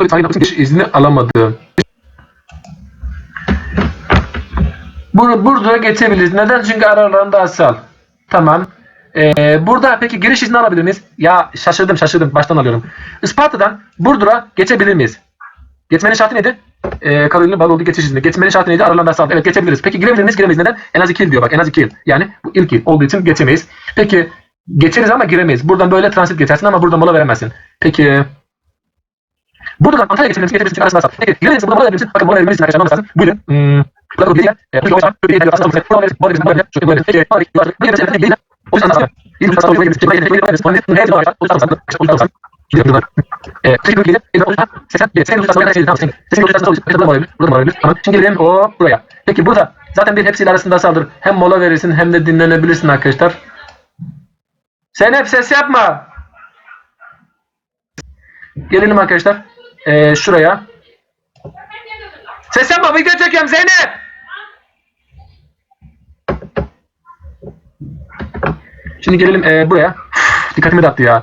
giriş izni alamadı. Bunu burada geçebiliriz. Neden? Çünkü aralarında asal. Tamam. Ee, burada peki giriş izni alabilir miyiz? Ya şaşırdım şaşırdım. Baştan alıyorum. Isparta'dan Burdur'a geçebilir miyiz? Geçmenin şartı neydi? Ee, Karolina olduğu geçiş izni. Geçmenin şartı neydi? Aralarında asal. Evet geçebiliriz. Peki girebilir miyiz? Giremeyiz. Neden? En az iki yıl diyor bak. En az iki yıl. Yani bu ilk yıl olduğu için geçemeyiz. Peki geçeriz ama giremeyiz. Buradan böyle transit geçersin ama burada mola veremezsin. Peki Buradan Antalya'ya geçebiliriz. Geçebiliriz. Çünkü arasında asal. Peki giremeyiz. Burada mola verebilirsin. Bakın mola verebilirsin arkadaşlar. Anlamasın. Buyurun. Hmm. Burada bir yer. E, bu yolda bir yer. Aslında bu mola verebilirsin. Mola verebilirsin. Mola verebilirsin. Böyle. Peki. Mola verebilirsin. Böyle bir yer. O yüzden. İyi bir tasarruf edebiliriz. Buraya gelip buraya gelip buraya gelip buraya gelip buraya gelip buraya gelip Gidiyor Ee, peki böyle gelip elini oluşturan 80 bir 80 oluşturan sonra şey tamam 80 80 oluşturan sonra burada mola verir. Burada mola verir. Tamam. Şimdi gelelim o buraya. Peki burada zaten bir hepsiyle arasında saldır. Hem mola verirsin hem de dinlenebilirsin arkadaşlar. Sen hep ses yapma. Gelelim arkadaşlar. Ee, şuraya. Ses yapma video çekiyorum Zeynep. Şimdi gelelim e, buraya. Üf, dikkatimi dağıttı ya.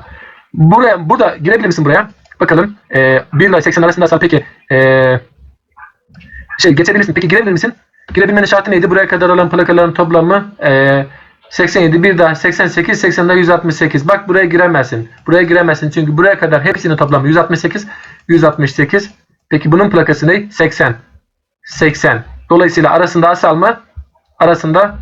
Buraya, burada girebilir misin buraya? Bakalım. E, 1 ile 80 arasında asal peki. E, şey geçebilirsin. Peki girebilir misin? Girebilmenin şartı neydi? Buraya kadar olan plakaların toplamı e, 87. Bir daha 88. 80 daha 168. Bak buraya giremezsin. Buraya giremezsin. Çünkü buraya kadar hepsinin toplamı 168. 168. Peki bunun plakası ne? 80. 80. Dolayısıyla arasında asal mı? Arasında